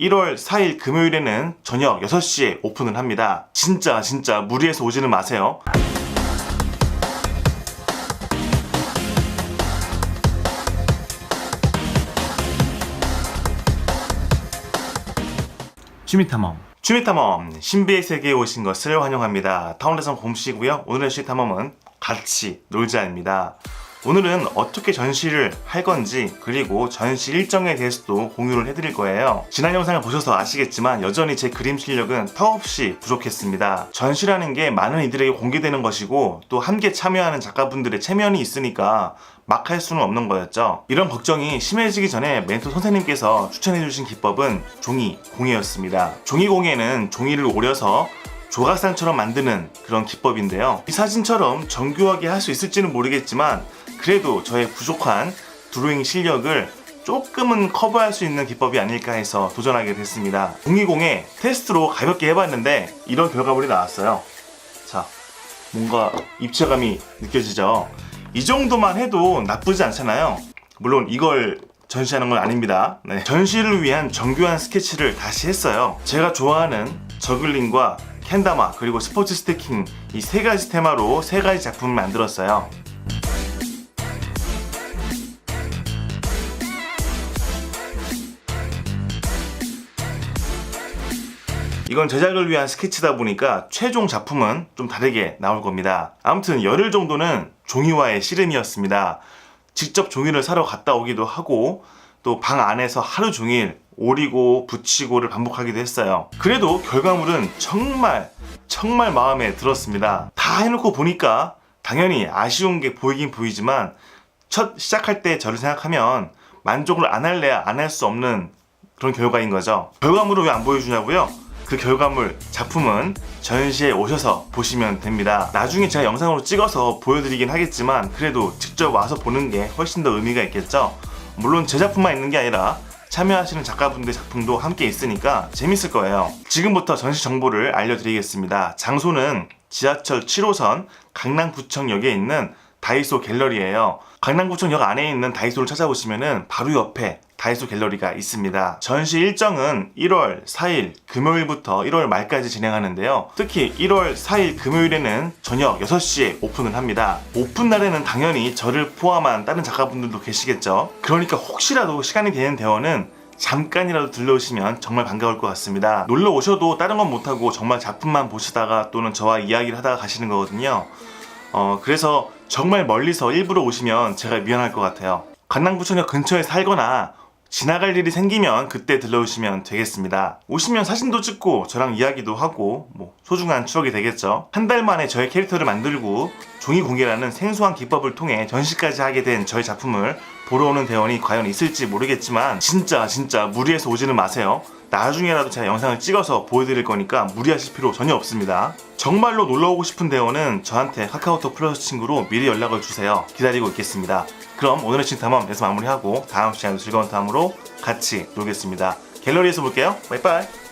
1월 4일 금요일에는 저녁 6시에 오픈을 합니다. 진짜 진짜 무리해서 오지는 마세요. 취미탐험 취미탐험 신비의 세계에 오신 것을 환영합니다. 타운레선 곰씨고요. 오늘의 취미탐험은 같이 놀자입니다. 오늘은 어떻게 전시를 할 건지 그리고 전시 일정에 대해서도 공유를 해드릴 거예요. 지난 영상을 보셔서 아시겠지만 여전히 제 그림 실력은 턱없이 부족했습니다. 전시라는 게 많은 이들에게 공개되는 것이고 또 함께 참여하는 작가분들의 체면이 있으니까 막 할 수는 없는 거였죠. 이런 걱정이 심해지기 전에 멘토 선생님께서 추천해주신 기법은 종이 공예였습니다. 종이 공예는 종이를 오려서 조각상처럼 만드는 그런 기법인데요. 이 사진처럼 정교하게 할 수 있을지는 모르겠지만 그래도 저의 부족한 드로잉 실력을 조금은 커버할 수 있는 기법이 아닐까 해서 도전하게 됐습니다. 종이공예 테스트로 가볍게 해봤는데 이런 결과물이 나왔어요. 자, 뭔가 입체감이 느껴지죠? 이 정도만 해도 나쁘지 않잖아요. 물론 이걸 전시하는 건 아닙니다. 네. 전시를 위한 정교한 스케치를 다시 했어요. 제가 좋아하는 저글링과 캔다마 그리고 스포츠 스태킹 이 세 가지 테마로 세 가지 작품을 만들었어요. 이건 제작을 위한 스케치다 보니까 최종 작품은 좀 다르게 나올 겁니다. 아무튼 열흘 정도는 종이와의 씨름이었습니다. 직접 종이를 사러 갔다 오기도 하고 또 방 안에서 하루 종일 오리고 붙이고를 반복하기도 했어요. 그래도 결과물은 정말 정말 마음에 들었습니다. 다 해놓고 보니까 당연히 아쉬운 게 보이긴 보이지만 첫 시작할 때 저를 생각하면 만족을 안 할래야 안 할 수 없는 그런 결과인 거죠. 결과물을 왜 안 보여주냐고요? 그 결과물 작품은 전시에 오셔서 보시면 됩니다. 나중에 제가 영상으로 찍어서 보여드리긴 하겠지만 그래도 직접 와서 보는 게 훨씬 더 의미가 있겠죠. 물론 제 작품만 있는 게 아니라 참여하시는 작가분들 작품도 함께 있으니까 재밌을 거예요. 지금부터 전시 정보를 알려드리겠습니다. 장소는 지하철 7호선 강남구청역에 있는 다이소 갤러리예요. 강남구청역 안에 있는 다이소를 찾아보시면은 바로 옆에 다이소 갤러리가 있습니다. 전시 일정은 1월 4일 금요일부터 1월 말까지 진행하는데요. 특히 1월 4일 금요일에는 저녁 6시에 오픈을 합니다. 오픈 날에는 당연히 저를 포함한 다른 작가분들도 계시겠죠. 그러니까 혹시라도 시간이 되는 대원은 잠깐이라도 들러오시면 정말 반가울 것 같습니다. 놀러 오셔도 다른 건 못하고 정말 작품만 보시다가 또는 저와 이야기를 하다가 가시는 거거든요. 어, 그래서 정말 멀리서 일부러 오시면 제가 미안할 것 같아요. 강남구청역 근처에 살거나 지나갈 일이 생기면 그때 들러오시면 되겠습니다. 오시면 사진도 찍고 저랑 이야기도 하고 뭐 소중한 추억이 되겠죠. 한 달 만에 저의 캐릭터를 만들고 종이 공개라는 생소한 기법을 통해 전시까지 하게 된 저의 작품을 보러 오는 대원이 과연 있을지 모르겠지만 진짜 진짜 무리해서 오지는 마세요. 나중에라도 제가 영상을 찍어서 보여드릴 거니까 무리하실 필요 전혀 없습니다. 정말로 놀러 오고 싶은 대원은 저한테 카카오톡 플러스 친구로 미리 연락을 주세요. 기다리고 있겠습니다. 그럼 오늘의 칭탐험 여기서 마무리하고 다음 시간에 즐거운 탐험으로 같이 놀겠습니다. 갤러리에서 볼게요. 바이바이.